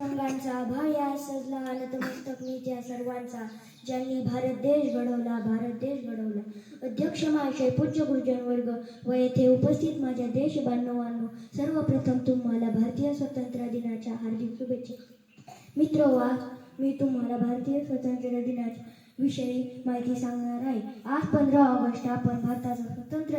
रंगांचा भया सजला नतमस्तक मी त्या सर्वांचा ज्यांनी भारत देश घडवला भारत देश घडवला. अध्यक्ष महाशय पूज्य गुरुजन वर्ग व येथे उपस्थित माझ्या देश बांधवांनो सर्वप्रथम तुम्हाला भारतीय स्वातंत्र्य दिनाच्या हार्दिक शुभेच्छा. मित्र वा मी तुम्हाला भारतीय स्वातंत्र्य दिनाच्या विषयी माहिती सांगणार आहे. आज पंधरा ऑगस्ट आपण भारताचा स्वतंत्र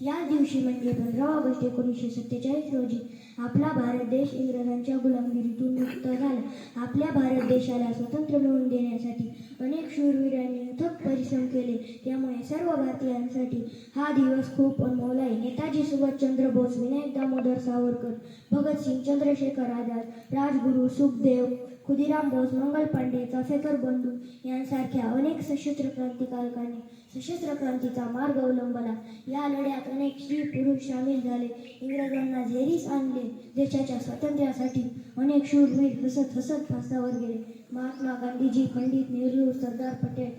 या दिवशी म्हणजे पंधरा ऑगस्ट एकोणीसशे सत्तेचाळीस रोजी आपला भारत देश इंग्रजांच्या गुलामगिरीतून मुक्त झाला. आपल्या भारत देशाला स्वातंत्र्य मिळवून देण्यासाठी अनेक शूरवीरांनी अथक परिश्रम केले. त्यामुळे सर्व भारतीयांसाठी हा दिवस खूप अनमोल आहे. नेताजी सुभाषचंद्र बोस विनायक दामोदर सावरकर भगतसिंग चंद्रशेखर आझाद राजगुरू सुखदेव खुदिराम बोस मंगल पांडे चाफेकर बंधू यांसारख्या अनेक सशस्त्र क्रांतिकारकांनी सशस्त्र क्रांतीचा मार्ग अवलंबला. या लढ्यात अनेक स्त्री पुरुष सामील झाले. इंग्रजांना झेरीस आणले. देशाच्या स्वातंत्र्यासाठी अनेक शूरवीर हसत हसत फासावर गेले. महात्मा गांधीजी पंडित नेहरू सरदार पटेल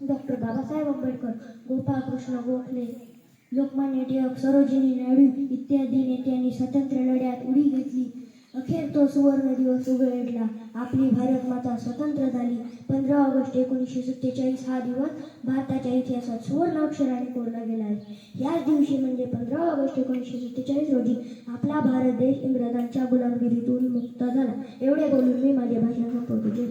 डॉक्टर बाबासाहेब आंबेडकर गोपाळकृष्ण गोखले लोकमान्य टिळक सरोजिनी नायडू इत्यादी नेत्यांनी स्वातंत्र्य लढ्यात उडी घेतली. अखेर तो सुवर्ण दिवस उघडला. आपली भारत माता स्वतंत्र झाली. पंधरा ऑगस्ट एकोणीसशे सत्तेचाळीस हा दिवस भारताच्या इतिहासात सुवर्ण अक्षराने कोरला गेला आहे. याच दिवशी म्हणजे पंधरा ऑगस्ट एकोणीसशे सत्तेचाळीस रोजी आपला भारत देश इंग्रजांच्या गुलामगिरीतून मुक्त झाला. एवढे बोलून मी माझे भाषण संपवतो.